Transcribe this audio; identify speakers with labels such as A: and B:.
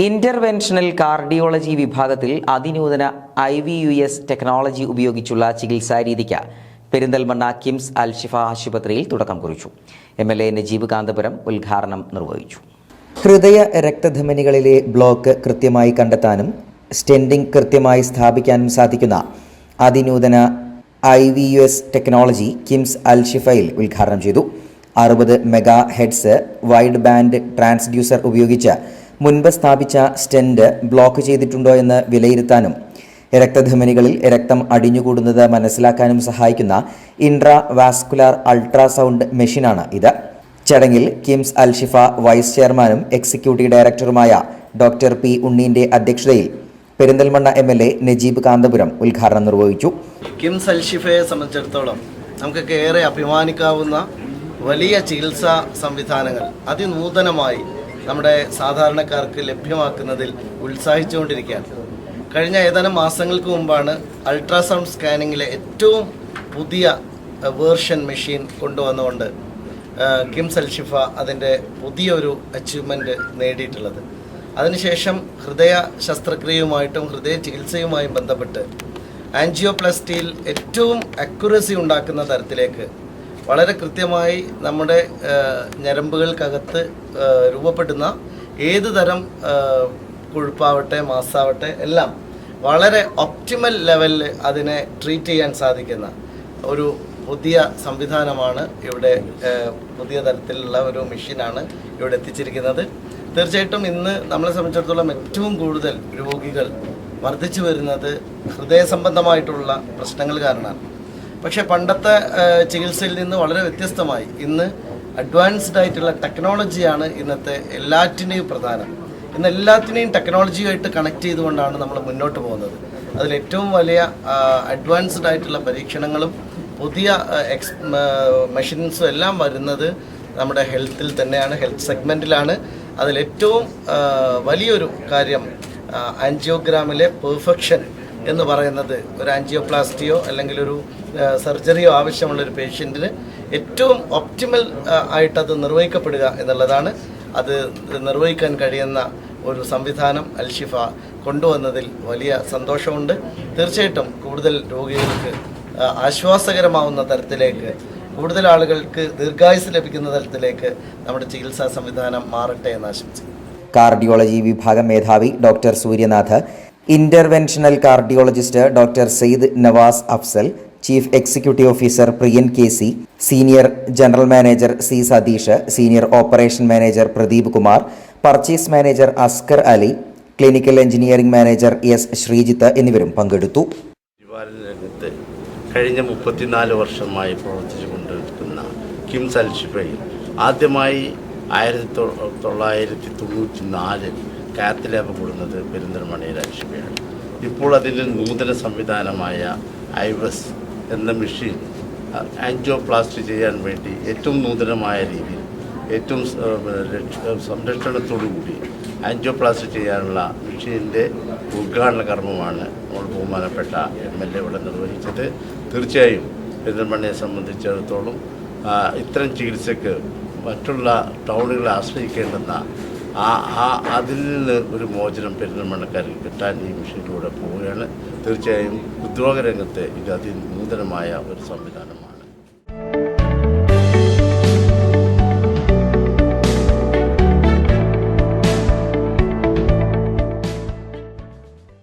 A: Interventional cardiology വിഭാഗത്തിൽ അതിനൂതന I V U S technology ഉപയോഗിച്ചുള്ള ചികിത്സാ രീതിക്ക് പെരിന്തൽമണ്ണ കിംസ് അൽഷിഫ ആശുപത്രിയിൽ തുടക്കം കുറിച്ചു. M L A Najeeb Kanthapuram ഉദ്ഘാടനം നിർവഹിച്ചു. ഹൃദയ രക്തധമനികളിലെ ബ്ലോക്ക് കൃത്യമായി കണ്ടെത്താനും സ്റ്റെൻഡിംഗ് കൃത്യമായി സ്ഥാപിക്കാനും സാധിക്കുന്ന അതിനൂതന I V U S technology KIMS അൽഷിഫയിൽ ഉദ്ഘാടനം ചെയ്തു. അറുപത് megahertz wide band transducer ഉപയോഗിച്ച് മുൻപ് സ്ഥാപിച്ച സ്റ്റെൻഡ് ബ്ലോക്ക് ചെയ്തിട്ടുണ്ടോ എന്ന് വിലയിരുത്താനും രക്തധമനികളിൽ രക്തം അടിഞ്ഞുകൂടുന്നത് മനസ്സിലാക്കാനും സഹായിക്കുന്ന ഇൻട്രാ വാസ്കുലാർ അൾട്രാസൗണ്ട് മെഷീനാണ് ഇത്. ചടങ്ങിൽ കിംസ് അൽഷിഫ വൈസ് ചെയർമാനും എക്സിക്യൂട്ടീവ് ഡയറക്ടറുമായ ഡോക്ടർ പി ഉണ്ണീന്റെ അധ്യക്ഷതയിൽ Perinthalmanna M L A Najeeb Kanthapuram ഉദ്ഘാടനം നിർവഹിച്ചു.
B: കിംസ് അൽഷിഫയെ സംബന്ധിച്ചിടത്തോളം നമുക്കൊക്കെ ഏറെ അഭിമാനിക്കാവുന്ന വലിയ ചികിത്സാ സംവിധാനങ്ങൾ അതിനൂതനമായി നമ്മുടെ സാധാരണക്കാർക്ക് ലഭ്യമാക്കുന്നതിൽ ഉത്സാഹിച്ചുകൊണ്ടിരിക്കുകയാണ്. കഴിഞ്ഞ ഏതാനും മാസങ്ങൾക്ക് മുമ്പാണ് അൾട്രാസൗണ്ട് സ്കാനിങ്ങിലെ ഏറ്റവും പുതിയ വേർഷൻ മെഷീൻ കൊണ്ടുവന്നുകൊണ്ട് കിംസ് അൽഷിഫ അതിന്റെ പുതിയൊരു അച്ചീവ്മെന്റ് നേടിയിട്ടുള്ളത്. അതിനുശേഷം ഹൃദയ ശസ്ത്രക്രിയയുമായിട്ടും ഹൃദയ ചികിത്സയുമായും ബന്ധപ്പെട്ട് ആൻജിയോപ്ലാസ്റ്റിയിൽ ഏറ്റവും അക്യുറസി ഉണ്ടാക്കുന്ന തരത്തിലേക്ക് വളരെ കൃത്യമായി നമ്മുടെ ഞരമ്പുകൾക്കകത്ത് രൂപപ്പെടുന്ന ഏത് തരം കൊഴുപ്പാവട്ടെ മാസാവട്ടെ എല്ലാം വളരെ ഒപ്റ്റിമൽ ലെവലിൽ അതിനെ ട്രീറ്റ് ചെയ്യാൻ സാധിക്കുന്ന ഒരു പുതിയ സംവിധാനമാണ് ഇവിടെ പുതിയ തരത്തിലുള്ള ഒരു മെഷീനാണ് ഇവിടെ എത്തിച്ചിരിക്കുന്നത്. തീർച്ചയായിട്ടും ഇന്ന് നമ്മളെ സംബന്ധിച്ചിടത്തോളം ഏറ്റവും കൂടുതൽ രോഗികൾ വർദ്ധിച്ചു വരുന്നത് ഹൃദയ സംബന്ധമായിട്ടുള്ള പ്രശ്നങ്ങൾ കാരണമാണ്. പക്ഷേ പണ്ടത്തെ ചികിത്സയിൽ നിന്ന് വളരെ വ്യത്യസ്തമായി ഇന്ന് അഡ്വാൻസ്ഡ് ആയിട്ടുള്ള ടെക്നോളജിയാണ് ഇന്നത്തെ എല്ലാറ്റിനെയും പ്രധാനം. ഇന്ന് എല്ലാത്തിനെയും ടെക്നോളജിയുമായിട്ട് കണക്ട് ചെയ്തുകൊണ്ടാണ് നമ്മൾ മുന്നോട്ട് പോകുന്നത്. അതിൽ ഏറ്റവും വലിയ അഡ്വാൻസ്ഡ് ആയിട്ടുള്ള പരീക്ഷണങ്ങളും പുതിയ എക്സ് മെഷീൻസും എല്ലാം വരുന്നത് നമ്മുടെ ഹെൽത്തിൽ തന്നെയാണ് ഹെൽത്ത് സെഗ്മെന്റിലാണ് അതിലേറ്റവും വലിയൊരു കാര്യം ആൻജിയോഗ്രാമിലെ പെർഫെക്ഷൻ എന്ന് പറയുന്നത് ഒരു ആൻജിയോപ്ലാസ്റ്റിയോ അല്ലെങ്കിൽ ഒരു സർജറിയോ ആവശ്യമുള്ള ഒരു പേഷ്യന്റിന് ഏറ്റവും ഒപ്റ്റിമൽ ആയിട്ടത് നിർവഹിക്കപ്പെടുക എന്നുള്ളതാണ്. അത് നിർവഹിക്കാൻ കഴിയുന്ന ഒരു സംവിധാനം അൽഷിഫ കൊണ്ടുവന്നതിൽ വലിയ സന്തോഷമുണ്ട്. തീർച്ചയായിട്ടും കൂടുതൽ രോഗികൾക്ക് ആശ്വാസകരമാവുന്ന തരത്തിലേക്ക് കൂടുതൽ ആളുകൾക്ക് ദീർഘായുസ് ലഭിക്കുന്ന തരത്തിലേക്ക് നമ്മുടെ ചികിത്സാ സംവിധാനം മാറട്ടെ എന്ന് ആശംസിക്കുന്നു.
A: കാർഡിയോളജി വിഭാഗം മേധാവി doctor Suryanath interventional cardiologist doctor Syed Nawas Afsal chief executive officer Priyan K C senior general manager C Satheesh senior operation manager Pradeep Kumar purchase manager Askar Ali clinical engineering manager S Sreejith എന്നിവരും പങ്കെടുത്തു.
C: കഴിഞ്ഞ മുപ്പത്തിനാല് വർഷമായി പ്രവർത്തിച്ചു കൊണ്ടിരിക്കുന്ന Kim ആദ്യമായി ആയിരത്തി തൊള്ളായിരത്തി തൊണ്ണൂറ്റി നാലിൽ കാത്ത് ലാബ് കൂടുന്നത് പെരിന്തൽമണ്ണയിൽ അൽഷിഫയാണ് ഇപ്പോൾ അതിന്റെ നൂതന സംവിധാനമായ ഐവസ് എന്ന മെഷീൻ ആൻജിയോപ്ലാസ്റ്റി ചെയ്യാൻ വേണ്ടി ഏറ്റവും നൂതനമായ രീതിയിൽ ഏറ്റവും സംരക്ഷണത്തോടുകൂടി ആൻജിയോപ്ലാസ്റ്റി ചെയ്യാനുള്ള മെഷീന്റെ ഉദ്ഘാടന കർമ്മമാണ് നമ്മൾ ബഹുമാനപ്പെട്ട എം എൽ എ ഇവിടെ നിർവഹിച്ചത്. തീർച്ചയായും പെരിന്തൽമണ്ണയെ സംബന്ധിച്ചിടത്തോളം ഇത്തരം ചികിത്സയ്ക്ക് മറ്റുള്ള ടൗണുകളെ ആശ്രയിക്കേണ്ടുന്ന ആ ആ അതിൽ നിന്ന് ഒരു മോചനം പെരുന്തൽമണ്ണക്കാർക്ക് കിട്ടാൻ ഈ മിഷനിലൂടെ പോവുകയാണ്. തീർച്ചയായും ഉദ്യോഗ രംഗത്ത് ഇത് അതിനൂതനമായ ഒരു സംവിധാനമാണ്.